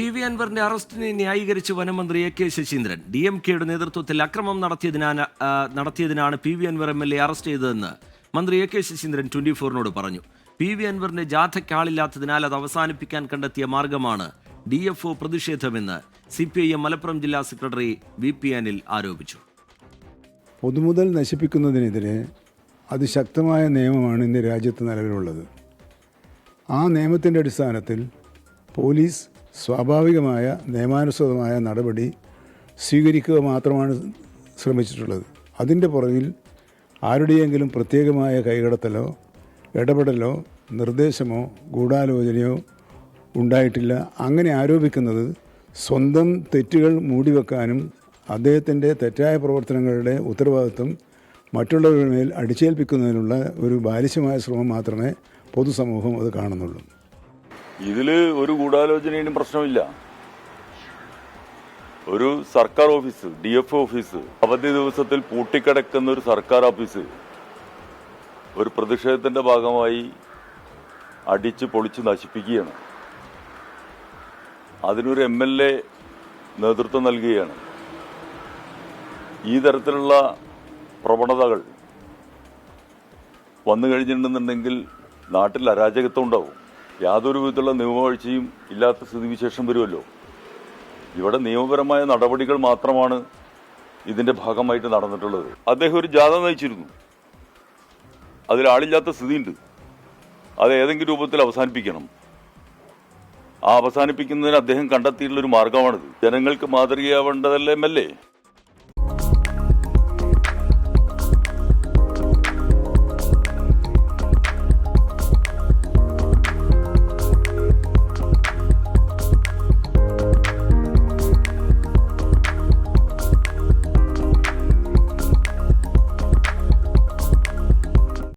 P V അൻവറിന്റെ അറസ്റ്റിനെ ന്യായീകരിച്ച് വനമന്ത്രി A K Saseendran. D M കെയുടെ നേതൃത്വത്തിൽ അക്രമം നടത്തിയതിനാണ് നടത്തിയതിനാണ് P V Anvar M L A arrest ചെയ്തതെന്ന് മന്ത്രി എ കെ ശശീന്ദ്രൻ ട്വന്റി ഫോറിനോട് പറഞ്ഞു. പി വി അൻവറിന്റെ ജാഥയ്ക്ക് ആളില്ലാത്തതിനാൽ അത് അവസാനിപ്പിക്കാൻ കണ്ടെത്തിയ മാർഗമാണ് D F O പ്രതിഷേധമെന്ന് C P I M Malappuram ജില്ലാ സെക്രട്ടറി വി പി അനിൽ ആരോപിച്ചു. പൊതുമുതൽ നശിപ്പിക്കുന്നതിനെതിരെ അതിശക്തമായ നിയമമാണ് ഇന്ന് രാജ്യത്ത് നിലവിലുള്ളത്. ആ നിയമത്തിന്റെ അടിസ്ഥാനത്തിൽ പോലീസ് സ്വാഭാവികമായ നിയമാനുസൃതമായ നടപടി സ്വീകരിക്കുക മാത്രമാണ് ശ്രമിച്ചിട്ടുള്ളത്. അതിന്റെ പുറകിൽ ആരുടെയെങ്കിലും പ്രത്യേകമായ കൈകടത്തലോ ഇടപെടലോ നിർദ്ദേശമോ ഗൂഢാലോചനയോ ഉണ്ടായിട്ടില്ല. അങ്ങനെ ആരോപിക്കുന്നത് സ്വന്തം തെറ്റുകൾ മൂടിവെക്കാനും അദ്ദേഹത്തിന്റെ തെറ്റായ പ്രവർത്തനങ്ങളുടെ ഉത്തരവാദിത്വം മറ്റുള്ളവരുടെ മേൽ അടിച്ചേൽപ്പിക്കുന്നതിനുള്ള ഒരു ബാലിശമായ ശ്രമം മാത്രമേ പൊതുസമൂഹം അത് കാണുന്നുള്ളൂ. ഇതിൽ ഒരു ഗൂഢാലോചനയും പ്രശ്നമില്ല. ഒരു സർക്കാർ ഓഫീസ് ഡി എഫ് ഓഫീസ് അവധി ദിവസത്തിൽ പൂട്ടിക്കിടക്കുന്ന ഒരു സർക്കാർ ഓഫീസ് ഒരു പ്രതിഷേധത്തിന്റെ ഭാഗമായി അടിച്ച് പൊളിച്ച് നശിപ്പിക്കുകയാണ്. അതിനൊരു എം എൽ എ നേതൃത്വം നൽകുകയാണ്. ഈ തരത്തിലുള്ള പ്രവണതകൾ വന്നു കഴിഞ്ഞിട്ടുണ്ടെന്നുണ്ടെങ്കിൽ നാട്ടിൽ അരാജകത്വം ഉണ്ടാവും. യാതൊരു വിധത്തിലുള്ള നിയമവാഴ്ചയും ഇല്ലാത്ത സ്ഥിതിവിശേഷം വരുമല്ലോ. ഇവിടെ നിയമപരമായ നടപടികൾ മാത്രമാണ് ഇതിന്റെ ഭാഗമായിട്ട് നടന്നിട്ടുള്ളത്. അദ്ദേഹം ഒരു ജാഥ നയിച്ചിരുന്നു. അതിൽ ആളില്ലാത്ത സ്ഥിതിയുണ്ട്. അത് ഏതെങ്കിലും രൂപത്തിൽ അവസാനിപ്പിക്കണം. ആ അവസാനിപ്പിക്കുന്നതിന് അദ്ദേഹം കണ്ടെത്തിയിട്ടുള്ള ഒരു മാർഗമാണിത്. ജനങ്ങൾക്ക് മാതൃകയാവേണ്ടതല്ലേ എ